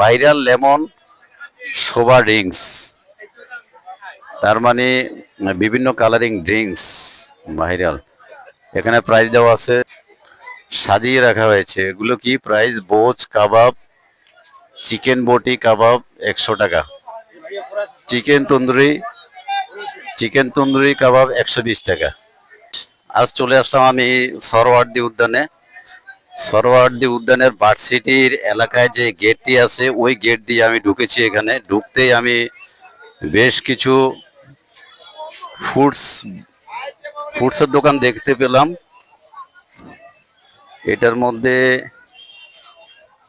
Viral lemon Soba drinks. তার মানে বিভিন্ন কালারিং ড্রিঙ্কস ভাইরাল। এখানে প্রাইস দেওয়া আছে, সাজিয়ে রাখা হয়েছে। এগুলো কি প্রাইস বোচ কাবাব, চিকেন বটি, কাবাব একশো টাকা। চিকেন তন্দুরি চিকেন তন্দুরি, কাবাব একশো বিশ টাকা। আজ চলে আসলাম আমি সরওয়ার্দি উদ্যানে। সরওয়ার্দি উদ্যানের বার্ড সিটির এলাকায় যে গেটটি আছে, ওই গেট দিয়ে আমি ঢুকেছি এখানে। ঢুকতেই আমি বেশ কিছু ফুডস ফুডসের দোকান দেখতে পেলাম। এটার মধ্যে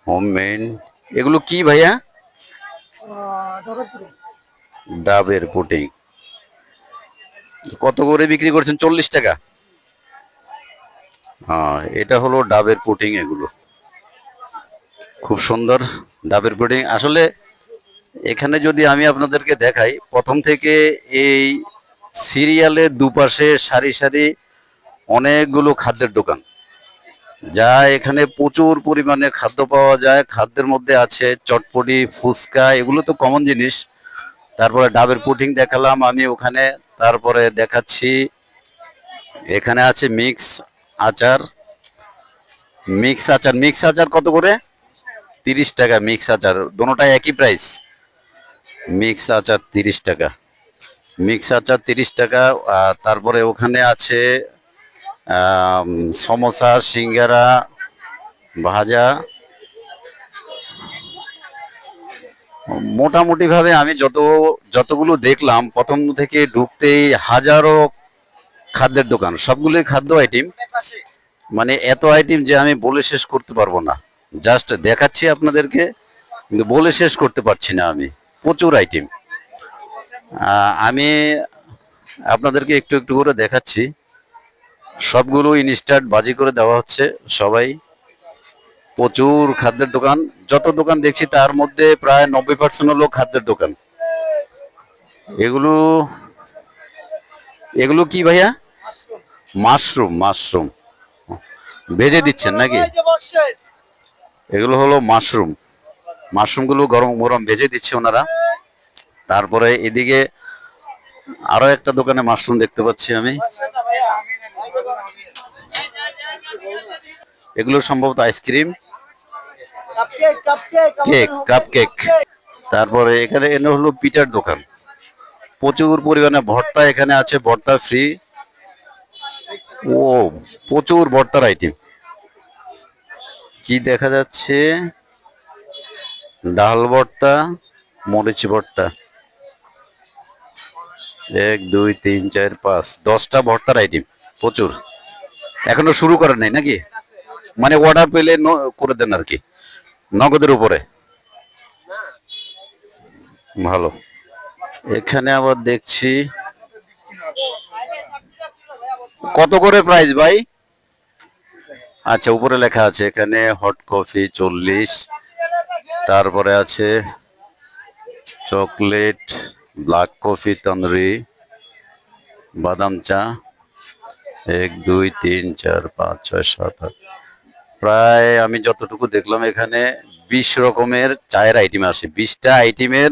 হোমমেড এগুলো কি ভাইয়া? ডাবের পুটিং। কত করে বিক্রি করছেন? চল্লিশ টাকা। এটা হলো ডাবের পুটিং এগুলো। খুব সুন্দর ডাবের পুটিং আসলে এখানে যদি আমি আপনাদেরকে দেখাই, প্রথম থেকে এই সিরিয়ালের দুপাশে সারি সারি অনেকগুলো খাদ্যের দোকান। যা এখানে প্রচুর পরিমাণে খাদ্য পাওয়া যায়। খাদ্যের মধ্যে আছে চটপটি, ফুচকা, এগুলো তো কমন জিনিস। তারপরে ডাবের পুটিং দেখালাম আমি ওখানে। তারপরে দেখাচ্ছি, এখানে আছে মিক্স আচার মিক্স আচার। মিক্স আচার কত করে? তিরিশ টাকা মিক্স আচার। দোনোটাই একই প্রাইস মিক্স আচার তিরিশ টাকা। মিক্স আচার তিরিশ টাকা। তারপরে ওখানে আছে সমোসা, সিঙ্গারা, ভাজা। মোটামুটি ভাবে আমি যত, যতগুলো দেখলাম, প্রথম থেকে ঢুকতেই হাজারো খাদ্যের দোকান। সবগুলোই খাদ্য আইটেম মানে এত আইটেম যে আমি বলে শেষ করতে পারব না। জাস্ট দেখাচ্ছি আপনাদেরকে, কিন্তু বলে শেষ করতে পারছি না আমি। প্রচুর আইটেম আমি আপনাদেরকে একটু একটু করে দেখাচ্ছি। সবগুলো ইনস্টার্ট বাজি করে দেওয়া হচ্ছে সবাই। প্রচুর খাদ্যের দোকান। যত দোকান দেখছি তার মধ্যে প্রায় নব্বই পার্সেন্ট হলো খাদ্যের দোকান। এগুলো এগুলো কি ভাইয়া? Mushroom mushroom. ভেজে দিচ্ছেন নাকি? এগুলো হলো মাশরুম। মাশরুমগুলো গরম গরম ভেজে দিচ্ছে ওনারা। তারপরে এদিকে আরও একটা দোকানে মাশরুম দেখতে পাচ্ছি আমি। এগুলো সম্ভবত আইসক্রিম। কেক কাপ কেক তারপরে এখানে এনে হলো পিঠার দোকান। প্রচুর পরিমাণে ভর্তা এখানে আছে, ভর্তা ফ্রি ও, প্রচুর ভর্তার আইটেম কি দেখা যাচ্ছে? ডাল ভর্তা, মরিচ ভর্তা। এক, দুই, তিন, চার, পাঁচ, দশটা ভর্তার আইটেম প্রচুর। এখনও শুরু করেন নাই নাকি? মানে অর্ডার পেলে করে দেন আর কি, নগদের উপরে। ভালো। এখানে আবার দেখছি। কত করে প্রাইস ভাই? আচ্ছা উপরে লেখা আছে এখানে হট কফি চল্লিশ, তারপরে আছে চকলেট ব্ল্যাক কফি তন্দুরি বাদাম চা, এক, দুই, তিন, চার, পাঁচ, ছয়, সাত, আট। প্রায় আমি যতটুকু দেখলাম এখানে বিশ রকমের চায়ের আইটেম আছে বিশটা আইটেমের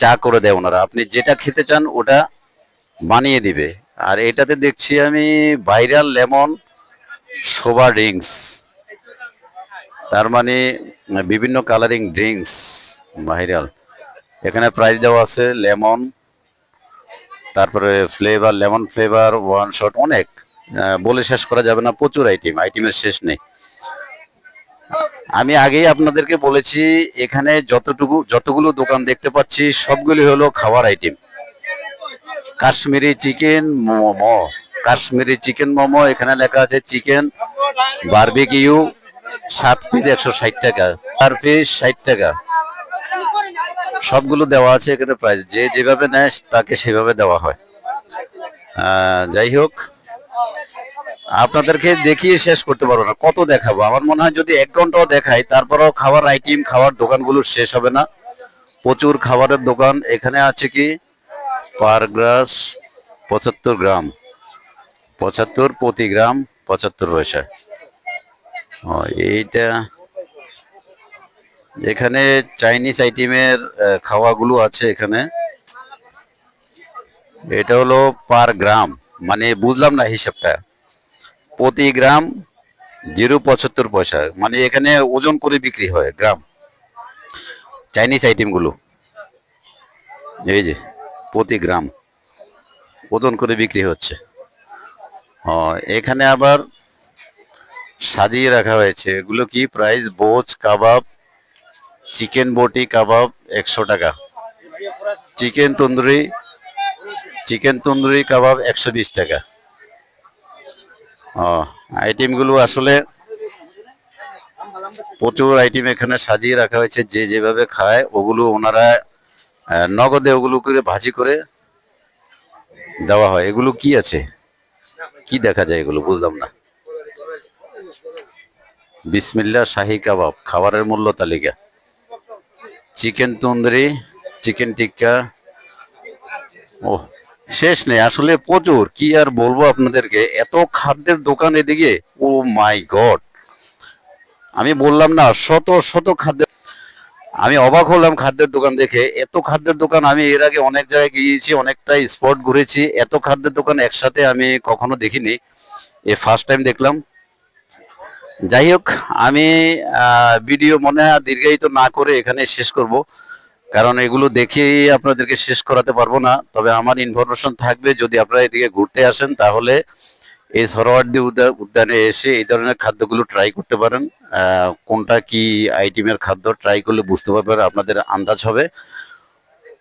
চা করে দেয় ওনারা। আপনি যেটা খেতে চান ওটা বানিয়ে দিবে। আর এটাতে দেখছি আমি ভাইরাল লেমন সোবা ড্রিঙ্কস। তার মানে বিভিন্ন কালারিং ড্রিঙ্কস ভাইরাল। এখানে প্রাইস দেওয়া আছে লেমন, তারপরে flavour, lemon flavour, one shot, অনেক। বলে শেষ করা যাবে না, প্রচুর আইটেম, আইটেমের শেষ নেই। আমি আগেই আপনাদেরকে বলেছি, এখানে যতটুকু, যতগুলো দোকান দেখতে পাচ্ছি, সবগুলি হলো খাবার item Kashmiri chicken momo. Kashmiri chicken momo, এখানে লেখা আছে চিকেন, বারবিকিউ, সাত পিস একশো ষাট টাকা চার পিস ষাট টাকা। সবগুলো দেওয়া আছে এখানে প্রাইস যে যেভাবে নেয়, তাকে সেভাবে দেওয়া হয়। যাই হোক আপনাদেরকে দেখিয়ে শেষ করতে পারব না। কত দেখাবো? আমার মনে হয় যদি এক ঘন্টাও দেখাই, তারপরেও খাবার আইটেম, খাবার দোকানগুলো শেষ হবে না। প্রচুর খাবারের দোকান এখানে আছে কি? পার গ্রাস পঁচাত্তর গ্রাম। পঁচাত্তর প্রতি গ্রাম পঁচাত্তর পয়সা। এইটা এখানে চাইনিজ আইটেমের খাওয়াগুলো আছে এখানে। এটা হলো পার গ্রাম। মানে বুঝলাম না হিসাবটা। প্রতি গ্রাম জিরো পঁচাত্তর পয়সা। মানে এখানে ওজন করে বিক্রি হয় গ্রাম। চাইনিজ আইটেমগুলো এই যে, প্রতি গ্রাম ওজন করে বিক্রি হচ্ছে। ও, এখানে আবার সাজিয়ে রাখা হয়েছে। এগুলো কি প্রাইস বোচ কাবাব, চিকেন বটি, কাবাব একশো টাকা। চিকেন, তন্দুরি চিকেন তন্দুরি কাবাব একশো বিশ টাকা। ও, আইটেমগুলো আসলে প্রচুর আইটেম এখানে সাজিয়ে রাখা হয়েছে, যে যেভাবে খায় ওগুলো ওনারা নগদে ওগুলো করে ভাজি করে দেওয়া হয়। এগুলো কি আছে? কি দেখা যায় এগুলো? বুঝলাম না। বিসমিল্লা শাহি কাবাব, খাবারের মূল্য তালিকা। Chicken tandoori, chicken tikka. ও শেষ নেই। আসলে প্রচুর। কি আর বলব আপনাদেরকে? এত খাদ্যের দোকান এদিকে? Oh my god. আমি বললাম না, শত শত খাদ্য আমি অবাক হলাম খাদ্যের দোকান দেখে। এত খাদ্যের দোকান আমি এর আগে অনেক জায়গায় গিয়েছি, অনেকটা স্পট ঘুরেছি। এত খাদ্যের দোকান একসাথে আমি কখনো দেখিনি। এ ফার্স্ট টাইম দেখলাম। যাই হোক, আমি ভিডিও মনে হয় দীর্ঘায়িত না করে এখানে শেষ করব। কারণ এগুলো দেখেই আপনাদেরকে শেষ করাতে পারব না। তবে আমার ইনফরমেশন থাকবে, যদি আপনারা এদিকে ঘুরতে আসেন, তাহলে এই সরোয়ার্দি উদ্যা- উদ্যানে এসে এই ধরনের খাদ্যগুলো ট্রাই করতে পারেন। কোনটা কি আইটেমের খাদ্য ট্রাই করলে বুঝতে পারবেন, আপনাদের আন্দাজ হবে।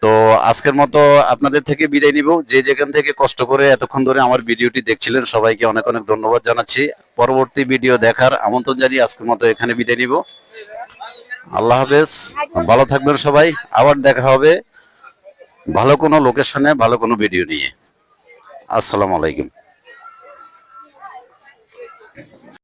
তো আজকের মতো আপনাদের থেকে বিদায় নিব। যে যেখান থেকে কষ্ট করে এতক্ষণ ধরে আমার ভিডিওটি দেখছিলেন, সবাইকে অনেক অনেক ধন্যবাদ জানাচ্ছি। পরবর্তী ভিডিও দেখার আমন্ত্রণ জানিয়ে আজকের মতো এখানে বিদায় নিব। আল্লাহ হাফেজ। ভালো থাকবেন সবাই। আবার দেখা হবে। ভালো কোনো লোকেশনে, ভালো কোনো ভিডিও নিয়ে। আসসালামু আলাইকুম।